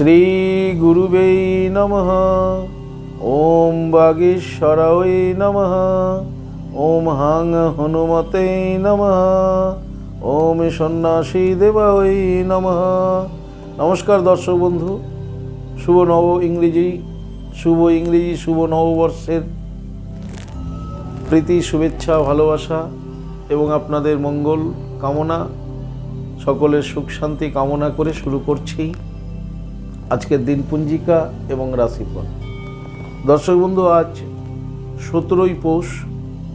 শ্রীগুরুবে নমঃ। ওম বাগীশ্বরায় নমঃ। ওম হাং হনুমতে নমঃ। ওম সন্ন্যাসী দেবায় নমঃ। নমস্কার দর্শক বন্ধু, শুভ নব ইংরেজি, শুভ ইংরেজি, শুভ নববর্ষের প্রীতি, শুভেচ্ছা, ভালোবাসা এবং আপনাদের মঙ্গল কামনা। সকলের সুখ শান্তি কামনা করে শুরু করছি। আজকের দিন পঞ্জিকা এবং রাশিফল। দর্শক বন্ধু, আজ সতেরোই পৌষ,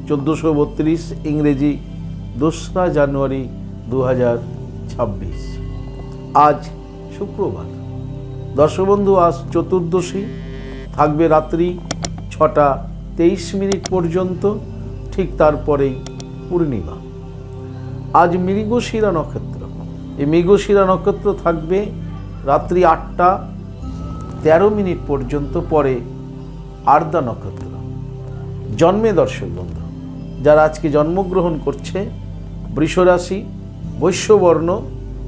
চোদ্দোশো বত্রিশ, ইংরেজি দোসরা জানুয়ারি দু হাজার ছাব্বিশ। আজ শুক্রবার। দর্শক বন্ধু, আজ চতুর্দশী। থাকবে রাত্রি ছটা তেইশ মিনিট পর্যন্ত, ঠিক তারপরেই পূর্ণিমা। আজ মৃগশিরা নক্ষত্র। এই মৃগশিরা নক্ষত্র থাকবে রাত্রি আটটা তেরো মিনিট পর্যন্ত পরে আর্দা নক্ষত্র। জন্মে দর্শক বন্ধু, যারা আজকে জন্মগ্রহণ করছে, বৃষরাশি, বৈশ্যবর্ণ,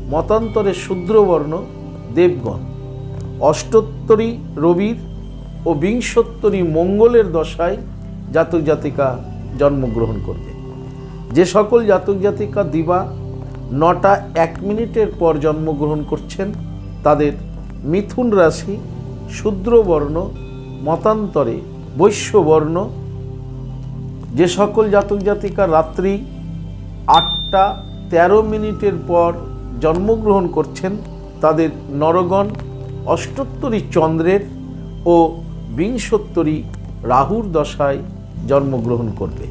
মতান্তরে শূদ্রবর্ণ, দেবগণ। অষ্টোত্তরী রবির ও বিংশোত্তরী মঙ্গলের দশায় জাতক জাতিকা জন্মগ্রহণ করবে। যে সকল জাতক জাতিকা দিবা নটা এক মিনিটের পর জন্মগ্রহণ করছেন তাদের মিথুন রাশি শূদ্রবর্ণ, মতান্তরে বৈশ্যবর্ণ। যে সকল জাতক জাতিকা রাত্রি আটটা তেরো মিনিটের পর জন্মগ্রহণ করছেন, তাদের নরগণ অষ্টোত্তরী চন্দ্রের ও বিংশোত্তরী রাহুর দশায় জন্মগ্রহণ করবে।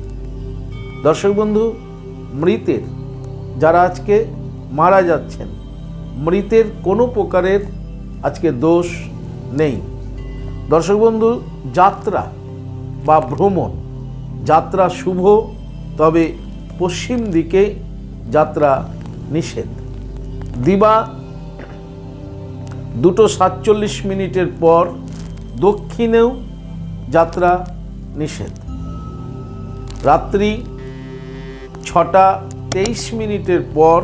দর্শক বন্ধু, মৃতের যারা আজকে মারা যাচ্ছেন মৃতের কোনো প্রকারের আজকে দোষ নেই। দর্শক বন্ধু, যাত্রা বা ভ্রমণ, যাত্রা শুভ, তবে পশ্চিম দিকে যাত্রা নিষেধ। দিবা দুটো সাতচল্লিশ মিনিটের পর দক্ষিণেও যাত্রা নিষেধ। রাত্রি ছটা তেইশ মিনিটের পর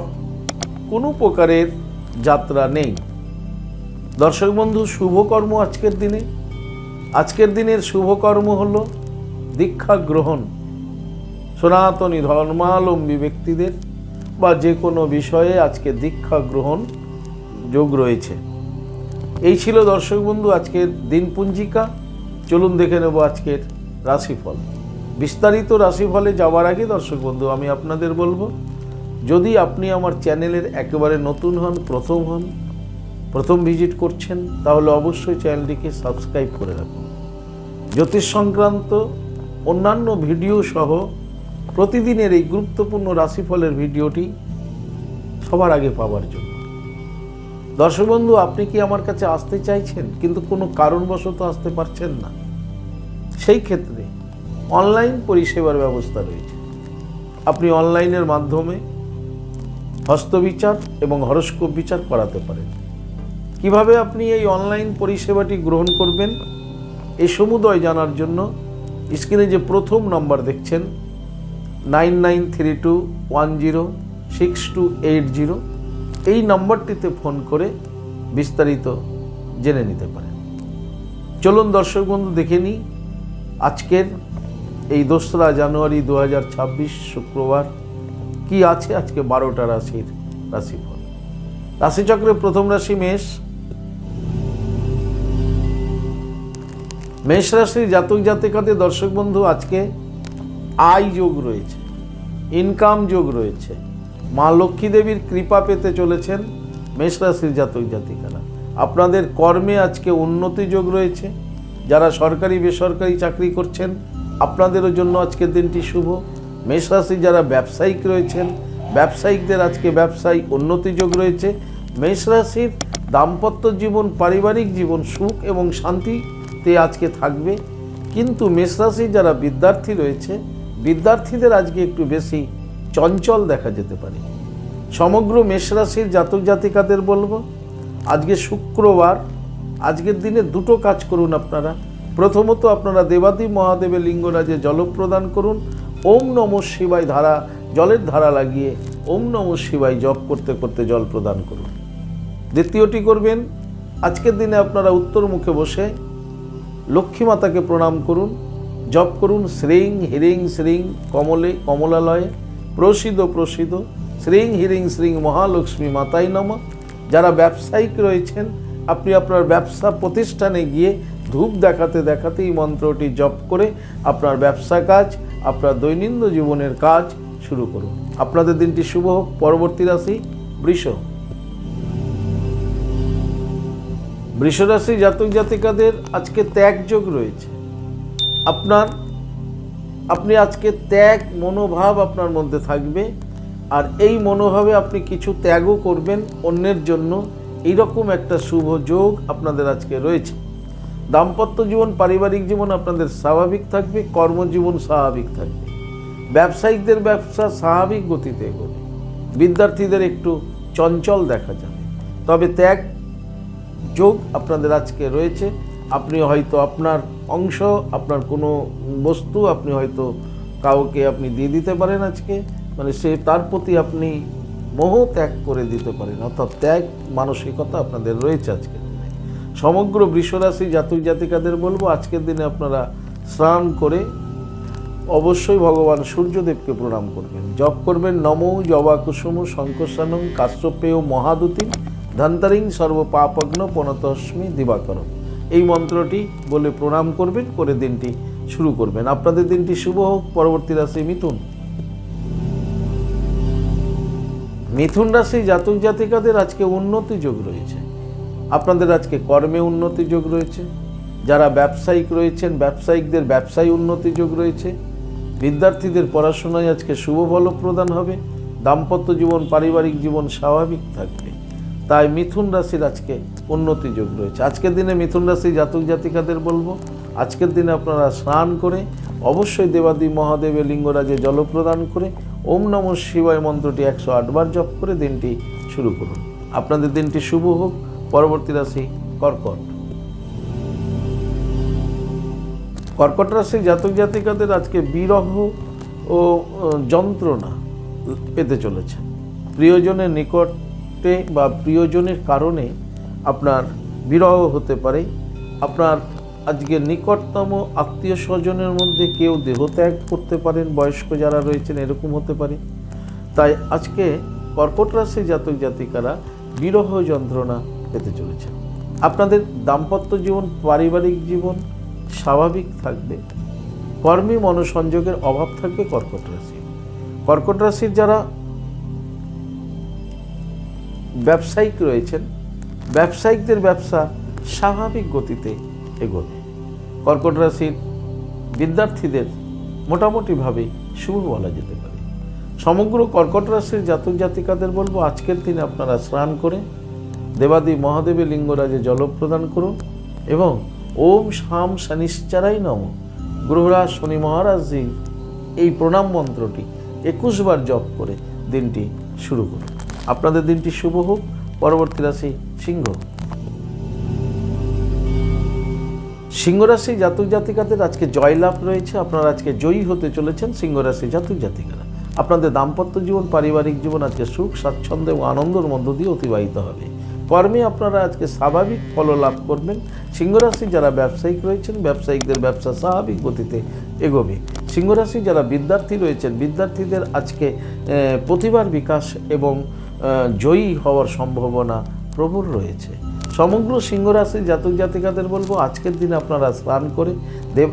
কোনো প্রকারের যাত্রা নেই। দর্শক বন্ধু, শুভকর্ম আজকের দিনে। আজকের দিনের শুভকর্ম হল দীক্ষা গ্রহণ। সনাতনী ধর্মাবলম্বী ব্যক্তিদের বা যে কোনো বিষয়ে আজকে দীক্ষা গ্রহণ যোগ রয়েছে। এই ছিল দর্শক বন্ধু আজকের দিনপুঞ্জিকা চলুন দেখে নেব আজকের রাশিফল। বিস্তারিত রাশিফলে যাওয়ার আগে দর্শক বন্ধু, আমি আপনাদের বলব যদি আপনি আমার চ্যানেলের একেবারে নতুন হন, প্রথম হন, প্রথম ভিজিট করছেন, তাহলে অবশ্যই চ্যানেলটিকে সাবস্ক্রাইব করে রাখুন। জ্যোতিষ সংক্রান্ত অন্যান্য ভিডিও সহ প্রতিদিনের এই গুরুত্বপূর্ণ রাশিফলের ভিডিওটি সবার আগে পাওয়ার জন্য। দর্শক বন্ধু, আপনি কি আমার কাছে আসতে চাইছেন, কিন্তু কোনো কারণবশত আসতে পারছেন না? সেই ক্ষেত্রে অনলাইন পরিষেবার ব্যবস্থা রয়েছে। আপনি অনলাইনের মাধ্যমে হস্তবিচার এবং হরস্কোপ বিচার করাতে পারেন। কীভাবে আপনি এই অনলাইন পরিষেবাটি গ্রহণ করবেন এই সমুদয় জানার জন্য স্ক্রিনে যে প্রথম নাম্বার দেখছেন, nine nine three two one zero six two eight zero, এই নম্বরটিতে ফোন করে বিস্তারিত জেনে নিতে পারেন। চলুন দর্শক বন্ধু, দেখে নিই আজকের এই দোসরা জানুয়ারি দু হাজার ছাব্বিশ শুক্রবার কি আছে আজকে বারোটা রাশির রাশিফল? রাশিচক্রের প্রথম রাশি মেষ। মেষ রাশির জাতক জাতিকাতে দর্শক বন্ধু, আজকে আয় যোগ রয়েছে, ইনকাম যোগ রয়েছে। মা লক্ষ্মী দেবীর কৃপা পেতে চলেছেন মেষ রাশির জাতক জাতিকারা। আপনাদের কর্মে আজকে উন্নতি যোগ রয়েছে। যারা সরকারি, বেসরকারি চাকরি করছেন, আপনাদেরও জন্য আজকের দিনটি শুভ। মেষ রাশি যারা ব্যবসায়িক রয়েছেন, ব্যবসায়িকদের আজকে ব্যবসায় উন্নতি যোগ রয়েছে। মেষ রাশির দাম্পত্য জীবন, পারিবারিক জীবন, সুখ এবং শান্তিতে আজকে থাকবে। কিন্তু মেষ রাশির যারা বিদ্যার্থী রয়েছে, বিদ্যার্থীদের আজকে একটু বেশি চঞ্চল দেখা যেতে পারে। সমগ্র মেষ রাশির জাতক জাতিকাদের বলব, আজকে শুক্রবার, আজকের দিনে দুটো কাজ করুন আপনারা। প্রথমত আপনারা দেবাদি মহাদেবের লিঙ্গরাজে জলপ্রদান করুন ওম নম শিবায় ধারা, জলের ধারা লাগিয়ে ওম নম শিবায় জপ করতে করতে জল প্রদান করুন। দ্বিতীয়টি করবেন, আজকের দিনে আপনারা উত্তর মুখে বসে লক্ষ্মী মাতাকে প্রণাম করুন, জপ করুন, শ্রীং হিরিং শ্রীং কমলে, কমলালয়ে, প্রসিদ্ধ প্রসিদ্ধ, শ্রীং হিরিং শ্রীং মহালক্ষ্মী মাতাই নম। যারা ব্যবসায়িক রয়েছেন, আপনি আপনার ব্যবসা প্রতিষ্ঠানে গিয়ে ধূপ দেখাতে দেখাতে এই মন্ত্রটি জপ করে আপনার ব্যবসা কাজ, আপনার দৈনন্দিন জীবনের কাজ শুরু করুন। আপনাদের দিনটি শুভ হোক। পরবর্তী রাশি বৃষ। বৃষরাশি জাতক জাতিকাদের আজকে ত্যাগ যোগ রয়েছে। আপনার, আপনি আজকে ত্যাগ, মনোভাব আপনার মধ্যে থাকবে আর এই মনোভাবে আপনি কিছু ত্যাগও করবেন অন্যের জন্য। এইরকম একটা শুভ যোগ আপনাদের আজকে রয়েছে। দাম্পত্য জীবন, পারিবারিক জীবন আপনাদের স্বাভাবিক থাকবে, কর্মজীবন স্বাভাবিক থাকবে। ব্যবসায়িকদের ব্যবসা স্বাভাবিক গতিতে এগোবে। বিদ্যার্থীদের একটু চঞ্চল দেখা যাবে। তবে ত্যাগ যোগ আপনাদের আজকে রয়েছে। আপনি হয়তো আপনার অংশ, আপনার কোনো বস্তু আপনি হয়তো কাউকে আপনি দিয়ে দিতে পারেন আজকে। মানে সে, তার প্রতি আপনি মোহ ত্যাগ করে দিতে পারেন। অর্থাৎ ত্যাগ, মানসিকতা আপনাদের রয়েছে আজকের দিনে সমগ্র বৃষরাশি জাতক জাতিকাদের বলব, আজকের দিনে আপনারা স্নান করে অবশ্যই ভগবান সূর্যদেবকে প্রণাম করবেন। জপ করবেন, নমো জবা কুসুম শঙ্করসানং কাশ্যপেয় মহাদুতি ধন্তারিং সর্ব পাপগ্ন পনতস্মি দিবাকরম এই মন্ত্রটি বলে প্রণাম করবেন, করে দিনটি শুরু করবেন। আপনাদের দিনটি শুভ হোক। পরবর্তী রাশি মিথুন। মিথুন রাশি জাতক জাতিকাদের আজকে উন্নতি যোগ রয়েছে। আপনাদের আজকে কর্মে উন্নতি যোগ রয়েছে, যারা ব্যবসায়িক রয়েছেন, ব্যবসায়িকদের ব্যবসায় উন্নতি যোগ রয়েছে, বিদ্যার্থীদের পড়াশোনায় আজকে শুভ ফল প্রদান হবে, দাম্পত্য জীবন, পারিবারিক জীবন স্বাভাবিক থাকবে। তাই মিথুন রাশির আজকে উন্নতি যোগ রয়েছে। আজকের দিনে মিথুন রাশি জাতক জাতিকাদের বলব, আজকের দিনে আপনারা স্নান করে অবশ্যই দেবাদি মহাদেবের লিঙ্গরাজে জল প্রদান করে ওম নম শিবায় মন্ত্রটি একশো আটবার জপ করে দিনটি শুরু করুন। আপনাদের দিনটি শুভ হোক। পরবর্তী রাশি কর্কট। কর্কট রাশি জাতক জাতিকাদের আজকে বিরহ ও যন্ত্রণা পেতে চলেছে। প্রিয়জনের নিকটে বা প্রিয়জনের কারণে আপনার বিরহ হতে পারে। আপনার আজকে নিকটতম আত্মীয় স্বজনের মধ্যে কেউ দেহত্যাগ করতে পারেন, বয়স্ক যারা রয়েছেন এরকম হতে পারে। তাই আজকে কর্কট রাশি জাতক জাতিকারা বিরহ যন্ত্রণা পেতে চলেছে। আপনাদের দাম্পত্য জীবন, পারিবারিক জীবন স্বাভাবিক থাকবে। কর্মী মনোসংযোগের অভাব থাকবে কর্কট রাশি কর্কট রাশির যারা ব্যবসায়িক রয়েছেন, ব্যবসায়িকদের ব্যবসা স্বাভাবিক গতিতে এগোবে। কর্কট রাশির বিদ্যার্থীদের মোটামুটিভাবে শুভ বলা যেতে পারে। সমগ্র কর্কট রাশির জাতক জাতিকাদের বলব, আজকের দিনে আপনারা স্নান করে দেবাদি মহাদেবের লিঙ্গরাজে জল প্রদান করুন এবং ওম শাম শনিশ্চারাই নম। গ্রহরাজ শনি মহারাজজি এই প্রণাম মন্ত্রটি একুশ বার জপ করে দিনটি শুরু করুন। আপনাদের দিনটি শুভ হোক। পরবর্তী রাশি সিংহ। সিংহরাশি জাতক জাতিকাদের আজকে জয়লাভ রয়েছে। আপনারা আজকে জয়ী হতে চলেছেন সিংহরাশি জাতক জাতিকারা। আপনাদের দাম্পত্য জীবন, পারিবারিক জীবন আজকে সুখ, স্বাচ্ছন্দ্য এবং আনন্দের মধ্য দিয়ে অতিবাহিত হবে। কর্মে আপনারা আজকে স্বাভাবিক ফল লাভ করবেন। সিংহরাশি যারা ব্যবসায়িক রয়েছেন, ব্যবসায়িকদের ব্যবসা স্বাভাবিক গতিতে এগোবে। সিংহরাশি যারা বিদ্যার্থী রয়েছেন, বিদ্যার্থীদের আজকে প্রতিভার বিকাশ এবং জয়ী হওয়ার সম্ভাবনা প্রবল রয়েছে। সমগ্র সিংহরাশি জাতক জাতিকাদের বলব, আজকের দিনে আপনারা স্নান করে দেব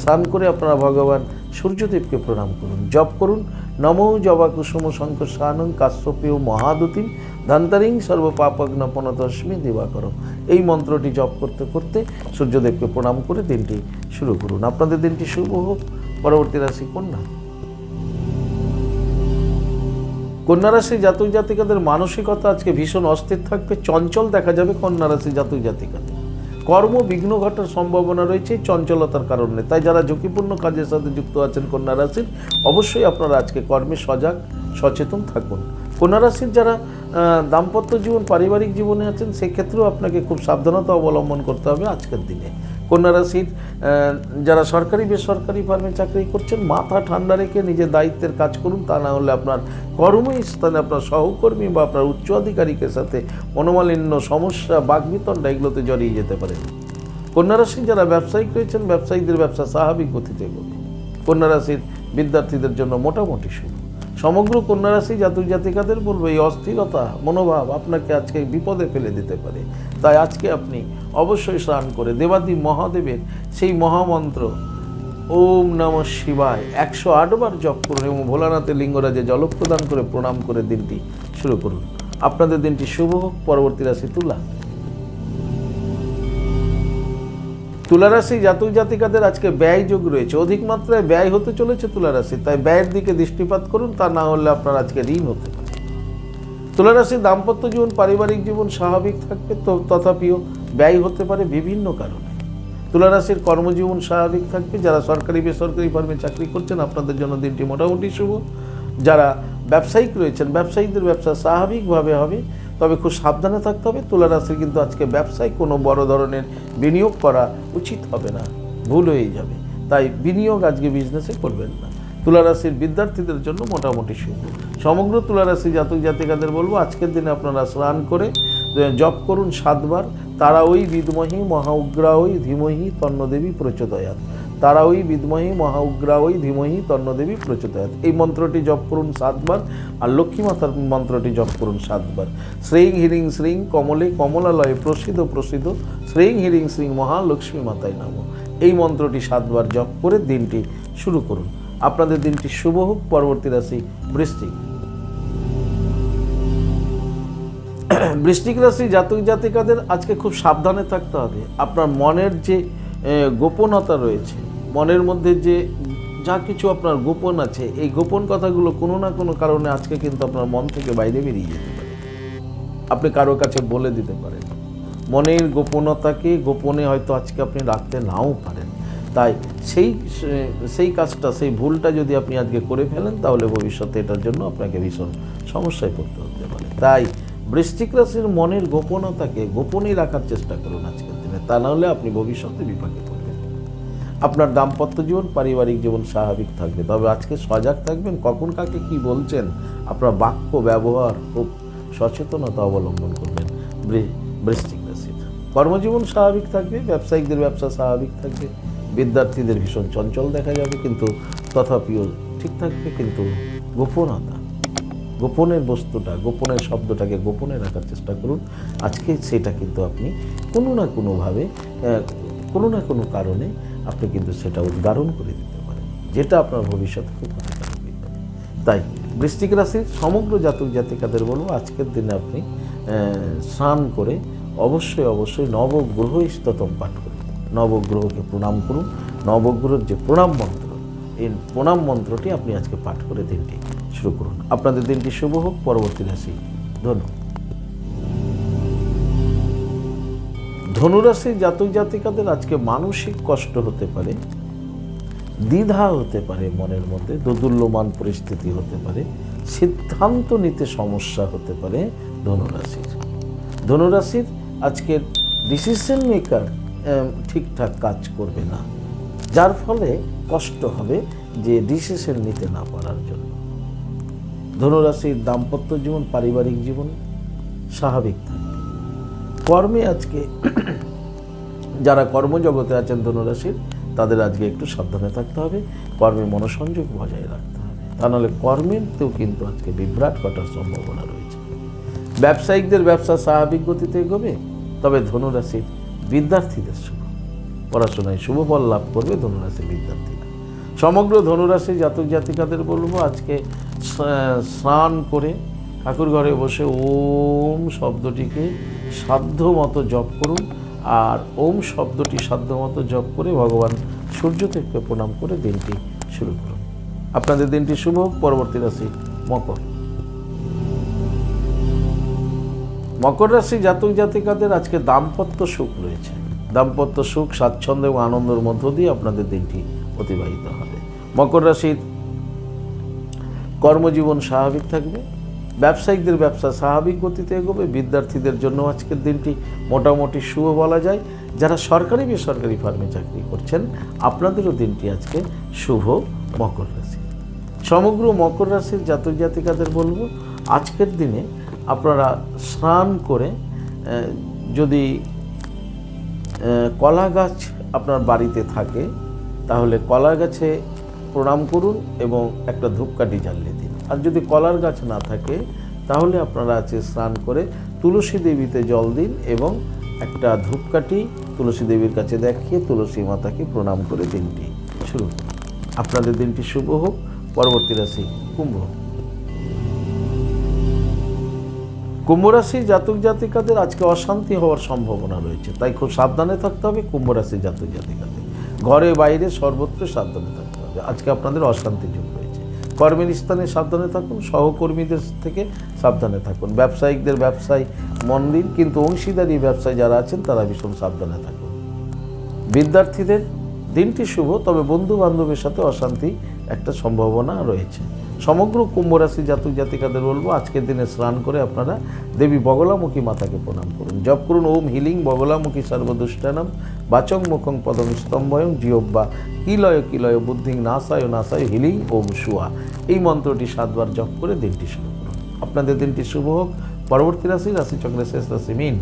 স্নান করে আপনারা ভগবান সূর্যদেবকে প্রণাম করুন, জপ করুন। নমো জবা কুসুম শঙ্কর সানং কাশ্যপেয় মহাদুতিম ধন্তারিং সর্ব পাপগ্ন পনতস্মি দিবাকরম। এই মন্ত্রটি জপ করতে করতে সূর্যদেবকে প্রণাম করে দিনটি শুরু করুন। আপনাদের দিনটি শুভ হোক। পরবর্তী রাশি কন্যা। কন্যা রাশি জাতক জাতিকাদের মানসিকতা আজকে ভীষণ অস্থির থাকবে, চঞ্চল দেখা যাবে কন্যা রাশি জাতক জাতিকাদের। কর্ম বিঘ্ন ঘটার সম্ভাবনা রয়েছে, চঞ্চলতার কারণে। তাই যারা ঝুঁকিপূর্ণ কাজের সাথে যুক্ত আছেন কন্যা রাশির, অবশ্যই আপনারা আজকে কর্মে সজাগ, সচেতন থাকুন। কন্যা রাশির যারা দাম্পত্য জীবন, পারিবারিক জীবনে আছেন, সেক্ষেত্রেও আপনাকে খুব সাবধানতা অবলম্বন করতে হবে আজকের দিনে। কন্যা রাশির যারা সরকারি, বেসরকারি ফার্মে চাকরি করছেন, মাথা ঠান্ডা রেখে নিজের দায়িত্বের কাজ করুন, তা না হলে আপনার কর্মস্থানে আপনার সহকর্মী বা আপনার উচ্চ আধিকারিকের সাথে মনোমালিন্য, সমস্যা বাগবিতণ্ডা এগুলোতে জড়িয়ে যেতে পারে। কন্যা রাশির যারা ব্যবসায়িক রয়েছেন ব্যবসায়িকদের ব্যবসা স্বাভাবিক গতিতে এগোবে কন্যা রাশির বিদ্যার্থীদের জন্য মোটামুটি শুভ সমগ্র কন্যা রাশি জাতক জাতিকাদের বলব এই অস্থিরতা, মনোভাব আপনাকে আজকে বিপদে ফেলে দিতে পারে। তাই আজকে আপনি অবশ্যই স্নান করে দেবাদি মহাদেবের সেই মহামন্ত্র, ওম নম শিবায়, একশো আটবার জপ করুন এবং ভোলানাথের লিঙ্গরাজে জলপ্রদান করে প্রণাম করে দিনটি শুরু করুন। আপনাদের দিনটি শুভ হোক, পরবর্তী রাশি তুলা। তুলারাশি জাতক জাতিকাদের আজকে ব্যয় যোগ রয়েছে। অধিক মাত্রায় ব্যয় হতে চলেছে তুলারাশি, তাই ব্যয়ের দিকে দৃষ্টিপাত করুন, তা না হলে আপনার আজকে ঋণ হতে পারে। তুলারাশির দাম্পত্য জীবন, পারিবারিক জীবন স্বাভাবিক থাকবে তথাপিও ব্যয় হতে পারে বিভিন্ন কারণে। তুলারাশির কর্মজীবন স্বাভাবিক থাকবে, যারা সরকারি, বেসরকারি ফার্মে চাকরি করছেন, আপনাদের জন্য দিনটি মোটামুটি শুভ। যারা ব্যবসায়িক রয়েছেন, ব্যবসায়ীদের ব্যবসা স্বাভাবিকভাবে হবে। তবে খুব সাবধানে থাকতে হবে। তুলারাশির কিন্তু আজকে ব্যবসায় কোনো বড় ধরনের বিনিয়োগ করা উচিত হবে না, ভুল হয়ে যাবে। তাই বিনিয়োগ আজকে বিজনেসে করবেন না। তুলারাশির বিদ্যার্থীদের জন্য মোটামুটি শুভ। সমগ্র তুলারাশি জাতক জাতিকাদের বলব, আজকের দিনে আপনারা স্নান করে জপ করুন সাতবার। তারা ওই বিদমহী মহা উগ্রা ওই ধীমহি, তন্নদেবী, প্রচোদয়াত। তারা ওই বিদমহি মহা উগ্রা ওই ধীমহি, তন্নদেবী প্রচোদয়াত। এই মন্ত্রটি জপ করুন সাতবার আর লক্ষ্মী মাতার মন্ত্রটি জপ করুন সাতবার। শ্রীং হিরিং শ্রীং কমলে কমলালয়ে প্রসিদ্ধ প্রসিদ্ধ শ্রীং হিরিং শ্রীং মহালক্ষ্মী মাতায় নাম। এই মন্ত্রটি সাতবার জপ করে দিনটি শুরু করুন। আপনাদের দিনটি শুভ হোক, পরবর্তী রাশি বৃশ্চিক। বৃশ্চিক রাশি জাতক জাতিকাদের আজকে খুব সাবধানে থাকতে হবে। আপনার মনের যে গোপনতা রয়েছে মনের মধ্যে যে যা কিছু আপনার গোপন আছে, এই গোপন কথাগুলো কোনো না কোনো কারণে আজকে কিন্তু আপনার মন থেকে বাইরে বেরিয়ে যেতে পারে। আপনি কারও কাছে বলে দিতে পারেন। মনের গোপনতাকে গোপনে হয়তো আজকে আপনি রাখতে নাও পারেন। তাই সেই সেই কাজটা, সেই ভুলটা যদি আপনি আজকে করে ফেলেন, তাহলে ভবিষ্যতে এটার জন্য আপনাকে ভীষণ সমস্যায় পড়তে হতে পারে। তাই বৃশ্চিক রাশির মনের গোপনতাকে গোপনেই রাখার চেষ্টা করুন আজকের দিনে। তা নাহলে আপনি ভবিষ্যতে বিপাকে আপনার দাম্পত্য জীবন, পারিবারিক জীবন স্বাভাবিক থাকবে। তবে আজকে সজাগ থাকবেন। কখন কাকে কি বলছেন, আপনার বাক্য, ব্যবহার খুব সচেতনতা অবলম্বন করবেন। বৃ- বৃশ্চিক রাশির। কর্মজীবন স্বাভাবিক থাকবে, ব্যবসায়িকদের ব্যবসা স্বাভাবিক থাকবে, বিদ্যার্থীদের ভীষণ চঞ্চল দেখা যাবে, কিন্তু তথাপিও ঠিক থাকবে, কিন্তু গোপনতা, গোপনের বস্তুটা, গোপনের শব্দটাকে গোপনে রাখার চেষ্টা করুন। আজকে সেটা কিন্তু আপনি কোনো না কোনোভাবে কোনো না কোনো কারণে আপনি কিন্তু সেটা উদ্গারণ করে দিতে পারেন। যেটা আপনার ভবিষ্যতে খুব হানিকারক তাই বৃশ্চিক রাশির সমগ্র জাতক জাতিকাদের বলব, আজকের দিনে আপনি স্নান করে অবশ্যই অবশ্যই নবগ্রহ স্ততম পাঠ করুন। নবগ্রহকে প্রণাম করুন। নবগ্রহের যে প্রণাম মন্ত্র এই প্রণাম মন্ত্রটি আপনি আজকে পাঠ করে দিনটি শুরু করুন। আপনাদের দিনটি শুভ হোক, পরবর্তী রাশি। ধনু ধনুরাশির জাতক জাতিকাদের আজকে মানসিক কষ্ট হতে পারে, দ্বিধা হতে পারে মনের মধ্যে, দোদুল্যমান পরিস্থিতি হতে পারে, সিদ্ধান্ত নিতে সমস্যা হতে পারে ধনুরাশির। ধনুরাশির আজকের ডিসিশন মেকার ঠিকঠাক কাজ করবে না। যার ফলে কষ্ট হবে যে ডিসিশন নিতে না পারার জন্য। ধনুরাশির দাম্পত্য জীবন, পারিবারিক জীবন স্বাভাবিক থাকবে কর্মে আজকে যারা কর্মজগতে আছেন ধনুরাশির, তাদের আজকে একটু সাবধানে থাকতে হবে। কর্মে মনোসংযোগ বজায় রাখতে হবে। তা নাহলে কর্মেতেও কিন্তু আজকে বিভ্রাট ঘটার সম্ভাবনা রয়েছে। ব্যবসায়িকদের ব্যবসা স্বাভাবিক গতিতে এগোবে, তবে ধনুরাশির বিদ্যার্থীদের শুভ। পড়াশোনায় শুভ ফল লাভ করবে ধনুরাশির বিদ্যার্থীরা। সমগ্র ধনুরাশি জাতক জাতিকাদের বলব, আজকে স্নান করে ঠাকুর ঘরে বসে ওম শব্দটিকে সাধ্য মতো জপ করুন। আর ওম শব্দটি সাধ্য মতো জপ করে ভগবান সূর্যদেবকে প্রণাম করে দিনটি শুরু করুন। আপনাদের দিনটি শুভ, পরবর্তী রাশি মকর। মকর রাশি জাতক জাতিকাদের আজকে দাম্পত্য সুখ রয়েছে। দাম্পত্য সুখ, স্বাচ্ছন্দ্য এবং আনন্দের মধ্য দিয়ে আপনাদের দিনটি অতিবাহিত হবে। মকর রাশির কর্মজীবন স্বাভাবিক থাকবে। ব্যবসায়িকদের ব্যবসা স্বাভাবিক গতিতে এগোবে, বিদ্যার্থীদের জন্য আজকের দিনটি মোটামুটি শুভ বলা যায়। যারা সরকারি বেসরকারি ফার্মে চাকরি করছেন, আপনাদেরও দিনটি আজকে শুভ মকর রাশি। সমগ্র মকর রাশির জাতক জাতিকাদের বলব, আজকের দিনে আপনারা স্নান করে যদি কলা গাছ আপনার বাড়িতে থাকে, তাহলে কলা গাছে প্রণাম করুন এবং একটা ধূপকাঠি জ্বালিয়ে আর যদি কলার গাছ না থাকে, তাহলে আপনারা আছে স্নান করে তুলসী দেবীতে জল দিন এবং একটা ধূপকাঠি তুলসী দেবীর কাছে দেখিয়ে তুলসী মাতাকে প্রণাম করে দিনটি শুরু। আপনাদের দিনটি শুভ হোক, পরবর্তী রাশি কুম্ভ। কুম্ভ রাশির জাতক জাতিকাদের আজকে অশান্তি হওয়ার সম্ভাবনা রয়েছে, তাই খুব সাবধানে থাকতে হবে কুম্ভ রাশির জাতক জাতিকাদের। ঘরে বাইরে সর্বত্র সাবধানে থাকতে হবে। আজকে আপনাদের অশান্তি কর্মের স্থানে সাবধানে থাকুন, সহকর্মীদের থেকে সাবধানে থাকুন। ব্যবসায়িকদের ব্যবসায় মন দিন, কিন্তু অংশীদারি ব্যবসায় যারা আছেন, তারা ভীষণ সাবধানে থাকুন। বিদ্যার্থীদের দিনটি শুভ, তবে বন্ধু বান্ধবের সাথে অশান্তি একটা সম্ভাবনা রয়েছে। সমগ্র কুম্ভ রাশি জাতক জাতিকাদের বলব, আজকের দিনে স্নান করে আপনারা দেবী বগলামুখী মাতাকে প্রণাম করুন। জপ করুন, ওম হিলিং বগলামুখী সর্বদুষ্টানম, বাচং মুখং পদম স্তম্ভয়ং জিহ্বা, কিলয় কিলয় বুদ্ধিং নাসায় নাসায় হিলিং ওম সুয়া এই মন্ত্রটি সাতবার জপ করে দিনটি শুরু করুন। আপনাদের দিনটি শুভ হোক। পরবর্তী রাশি রাশিচক্রের শেষ রাশি, মিন।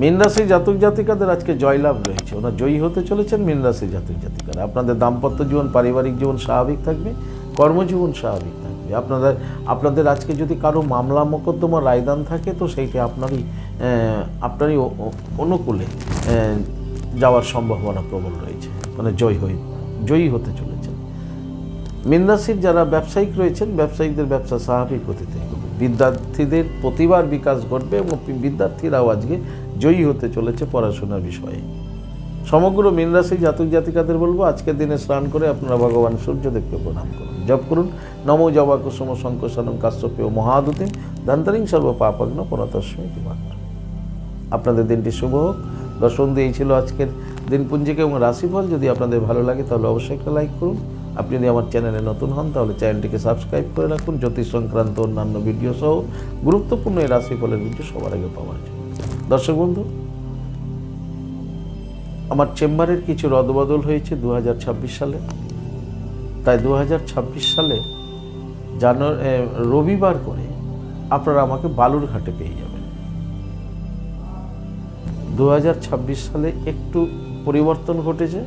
মীন রাশির জাতক জাতিকাদের আজকে জয়লাভ রয়েছে। ওনারা জয়ী হতে চলেছেন মীন রাশির জাতক জাতিকারা। আপনাদের দাম্পত্য জীবন, পারিবারিক জীবন স্বাভাবিক থাকবে, কর্মজীবন স্বাভাবিক থাকবে। আপনাদের আপনাদের আজকে যদি কারও মামলা, মোকদ্দমা, রায়দান থাকে, তো সেইটি আপনারই আপনারই অনুকূলে যাওয়ার সম্ভাবনা প্রবল রয়েছে। মানে জয় হয়ে, জয়ী হতে চলেছেন। মীন রাশির যারা ব্যবসায়িক রয়েছেন ব্যবসায়িকদের ব্যবসা স্বাভাবিক গতিতে। বিদ্যার্থীদের প্রতিভার বিকাশ ঘটবে এবং বিদ্যার্থীরাও আজকে জয়ী হতে চলেছে পড়াশোনার বিষয়ে। সমগ্র মীন রাশি জাতক জাতিকাদের বলব, আজকের দিনে স্নান করে আপনারা ভগবান সূর্যদেবকে প্রণাম করুন। জপ করুন। নমো জবা কুসুম শঙ্করসানম কাশ্যপেয় মহাদুতে দান্তরিং সর্ব পাপগ্ন দিবাকর আপনাদের দিনটি শুভ হোক। দর্শন দিয়েই ছিল আজকের দিনপুঞ্জিকে এবং রাশিফল। যদি আপনাদের ভালো লাগে তাহলে অবশ্যই একটা লাইক করুন। আপনি যদি আমার চ্যানেলে নতুন হন, তাহলে চ্যানেলটিকে সাবস্ক্রাইব করে রাখুন। জ্যোতিষ সংক্রান্ত অন্যান্য ভিডিও সহ গুরুত্বপূর্ণ এই রাশিফলের ভিডিও সবার আগে পাওয়ার জন্য। দর্শক বন্ধু, আমার চেম্বারের কিছু রদবদল হয়েছে দু হাজার ছাব্বিশ সালে। তাই দু হাজার ছাব্বিশ সালে জানুয়ারি রবিবার করে আপনারা আমাকে বালুরঘাটে পেয়ে যাবেন। দু হাজার ছাব্বিশ সালে একটু পরিবর্তন ঘটেছে।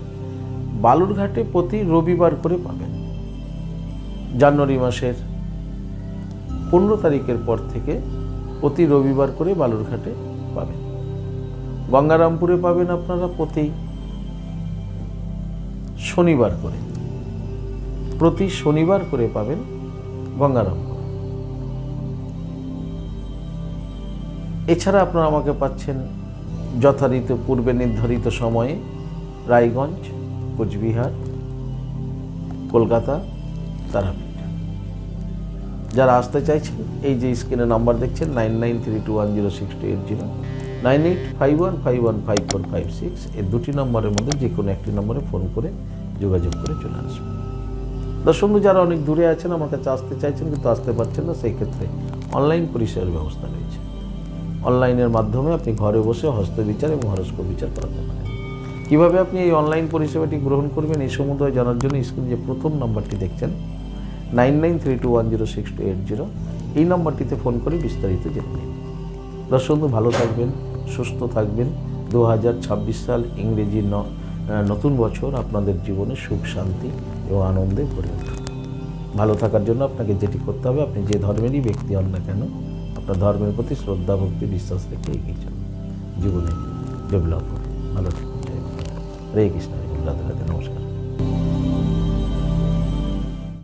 বালুরঘাটে প্রতি রবিবার করে পাবেন। জানুয়ারি মাসের পনেরো তারিখের পর থেকে প্রতি রবিবার করে বালুরঘাটে পাবেন। গঙ্গারামপুরে পাবেন আপনারা প্রতি শনিবার করে। প্রতি শনিবার করে পাবেন গঙ্গারামপুর। এছাড়া আপনারা আমাকে পাচ্ছেন যথারীতি পূর্বে নির্ধারিত সময়ে রায়গঞ্জ কোচবিহার, কলকাতা, তারাপীঠ। যারা আসতে চাইছেন, এই যে স্ক্রিনে নাম্বার দেখছেন nine nine three two one zero six two eight zero nine eight five one five one five four five six এই দুটি নম্বরের মধ্যে যে কোনো একটি নম্বরে ফোন করে যোগাযোগ করে চলে আসবেন দর্শক, যারা অনেক দূরে আছেন, আমার কাছে আসতে চাইছেন, কিন্তু আসতে পারছেন না, সেই ক্ষেত্রে অনলাইন পরিষেবার ব্যবস্থা রয়েছে। অনলাইনের মাধ্যমে আপনি ঘরে বসে হস্তবিচার এবং হরস্কোপ বিচার করাতে পারেন। কীভাবে আপনি এই অনলাইন পরিষেবাটি গ্রহণ করবেন এই সম্বন্ধে জানার জন্য স্ক্রিনে যে প্রথম নাম্বারটি দেখছেন nine nine three two one zero six two eight zero এই নাম্বারটিতে ফোন করে বিস্তারিত জেনে নিন। দর্শক ভালো থাকবেন, সুস্থ থাকবেন। দু হাজার ছাব্বিশ সাল ইংরেজি নতুন বছর আপনাদের জীবনে সুখ, শান্তি এবং আনন্দে ভরে উঠুক। ভালো থাকার জন্য আপনাকে যেটি করতে হবে, আপনি যে ধর্মেরই ব্যক্তি হন না কেন, আপনার ধর্মের প্রতি শ্রদ্ধা, ভক্তি, বিশ্বাস রেখে এগিয়ে চলুন। জীবনে ডেভেলপ হবে ভালো থাকুন। হরে কৃষ্ণ হরে রাধে রাধে নমস্কার